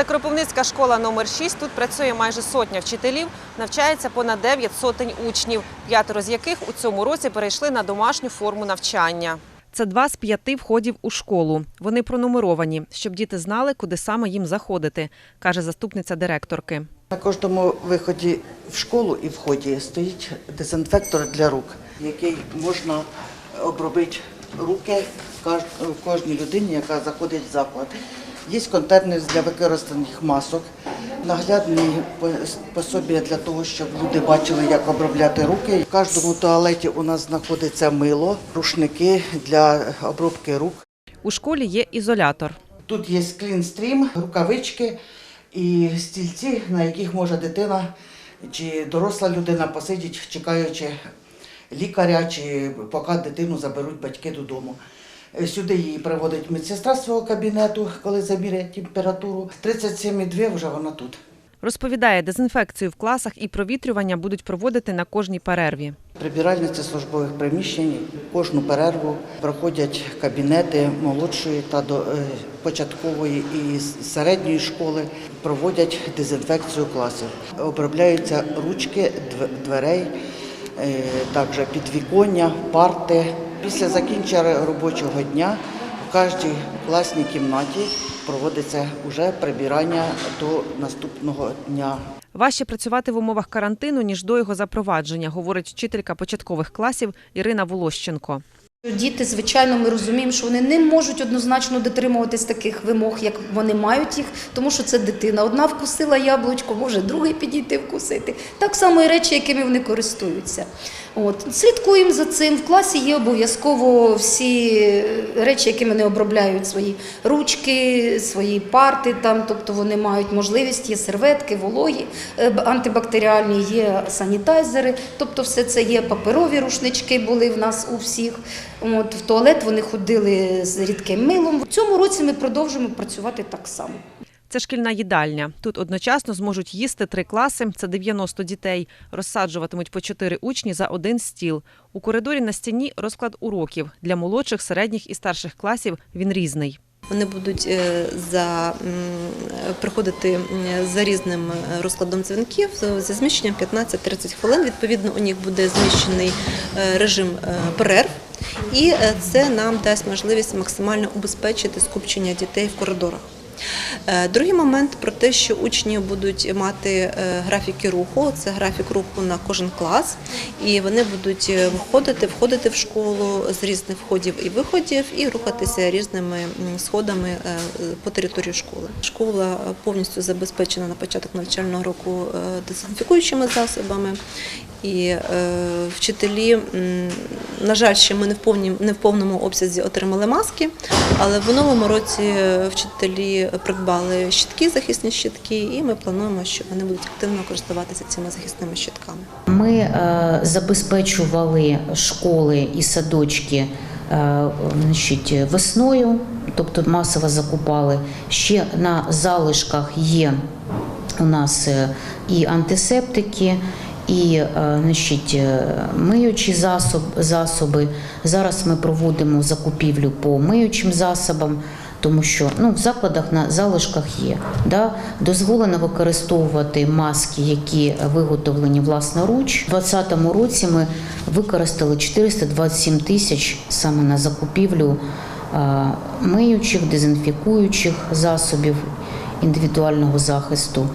Це Кропивницька школа номер 6 Тут працює майже сотня вчителів, навчається понад 9 сотень учнів, п'ятеро з яких у цьому році перейшли на домашню форму навчання. Це два з п'яти входів у школу. Вони пронумеровані, щоб діти знали, куди саме їм заходити, каже заступниця директорки. На кожному виході в школу і вході стоїть дезінфектор для рук, який можна обробити руки кожній людині, яка заходить в заклад. Є контейнер для використаних масок, наглядні пос- пособія для того, щоб люди бачили, як обробляти руки. В кожному туалеті у нас знаходиться мило, рушники для обробки рук. У школі є ізолятор. Тут є клінстрім, рукавички і стільці, на яких може дитина чи доросла людина посидіти, чекаючи лікаря, чи поки дитину заберуть батьки додому. Е, Сюди її приводить медсестра з свого кабінету, коли заміряє температуру. 37,2 вже вона тут. Розповідає, дезінфекцію в класах і провітрювання будуть проводити на кожній перерві. Прибиральниці службових приміщень кожну перерву проходять кабінети молодшої та до е, початкової і середньої школи, проводять дезінфекцію класів. Обробляються ручки дв- дверей, е, також підвіконня, парти. Після закінчення робочого дня в кожній класній кімнаті проводиться вже прибирання до наступного дня. Важче працювати в умовах карантину, ніж до його запровадження, говорить вчителька початкових класів Ірина Волощенко. Діти, звичайно, ми розуміємо, що вони не можуть однозначно дотримуватись таких вимог, як вони мають їх, тому що це дитина. Одна вкусила яблучко, може другий підійти вкусити. Так само і речі, якими вони користуються. От слідкуємо за цим. В класі є обов'язково всі речі, якими вони обробляють свої ручки, свої парти. Там, тобто вони мають можливість, є серветки, вологі, е, антибактеріальні, є санітайзери. Тобто, все це є паперові рушнички були в нас у всіх. От в туалет вони ходили з рідким милом. В цьому році ми продовжуємо працювати так само. Це шкільна їдальня. Тут одночасно зможуть їсти три класи, це 90 дітей. Розсаджуватимуть по чотири учні за один стіл. У коридорі на стіні розклад уроків. Для молодших, середніх і старших класів він різний. Вони будуть е, за, приходити за різним е, розкладом дзвінків з- зі зміщенням 15-30 хвилин. Відповідно, у них буде зміщений е, режим перерв, і е, це нам дасть можливість максимально убезпечити скупчення дітей в коридорах. Е, Другий момент про те, що учні будуть мати е, графіки руху. Це графік руху на кожен клас, і вони будуть виходити, входити в школу з різних входів і виходів, і рухатися різними сходами по території школи. Школа повністю забезпечена на початок навчального року дезінфікуючими засобами. І е, вчителі, на жаль, ще ми не в повні не в повному обсязі отримали маски, але в минулому році вчителі придбали щитки, захисні щитки, і ми плануємо, що вони будуть активно користуватися цими захисними щитками. Ми е, забезпечували школи і садочки е, значить, весною, тобто масово закупали. Ще на залишках є у нас е, і антисептики. І е, значить, е, миючі засоб, засоби. Зараз ми проводимо закупівлю по миючим засобам, тому що ну, в закладах на залишках є. Да? Дозволено використовувати маски, які виготовлені власноруч. У 2020 році ми використали 427 тисяч саме на закупівлю е, миючих, дезінфікуючих засобів індивідуального захисту.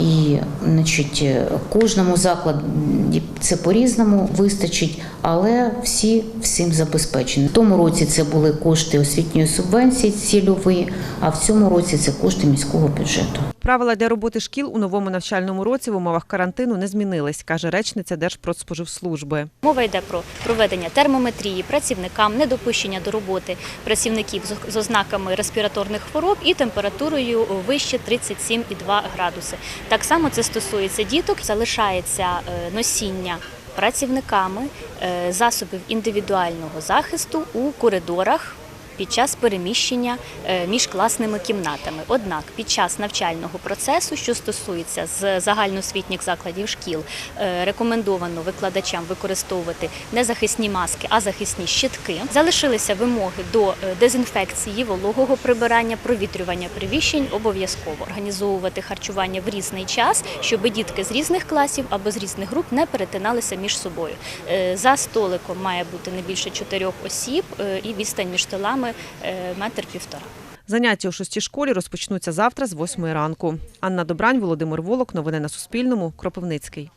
І значить, кожному закладі це по-різному вистачить, але всі всім забезпечені. В тому році це були кошти освітньої субвенції цільові, а в цьому році це кошти міського бюджету. Правила для роботи шкіл у новому навчальному році в умовах карантину не змінились, каже речниця Держпродспоживслужби. Мова йде про проведення термометрії працівникам, недопущення до роботи працівників з- ознаками респіраторних хвороб і температурою вище 37,2 градуси. Так само це стосується діток. Залишається е, носіння працівниками е, засобів індивідуального захисту у коридорах під час переміщення е, між класними кімнатами. Однак під час навчального процесу, що стосується з загальноосвітніх закладів шкіл, е, рекомендовано викладачам використовувати не захисні маски, а захисні щитки. Залишилися вимоги до е, дезінфекції, вологого прибирання, провітрювання приміщень обов'язково організовувати харчування в різний час, щоб дітки з різних класів або з різних груп не перетиналися між собою. За столиком має бути не більше чотирьох осіб і відстань між столами е, метр півтора. Заняття у шостій школі розпочнуться завтра з восьмої ранку. Анна Добрань, Володимир Волок. Новини на Суспільному. Кропивницький.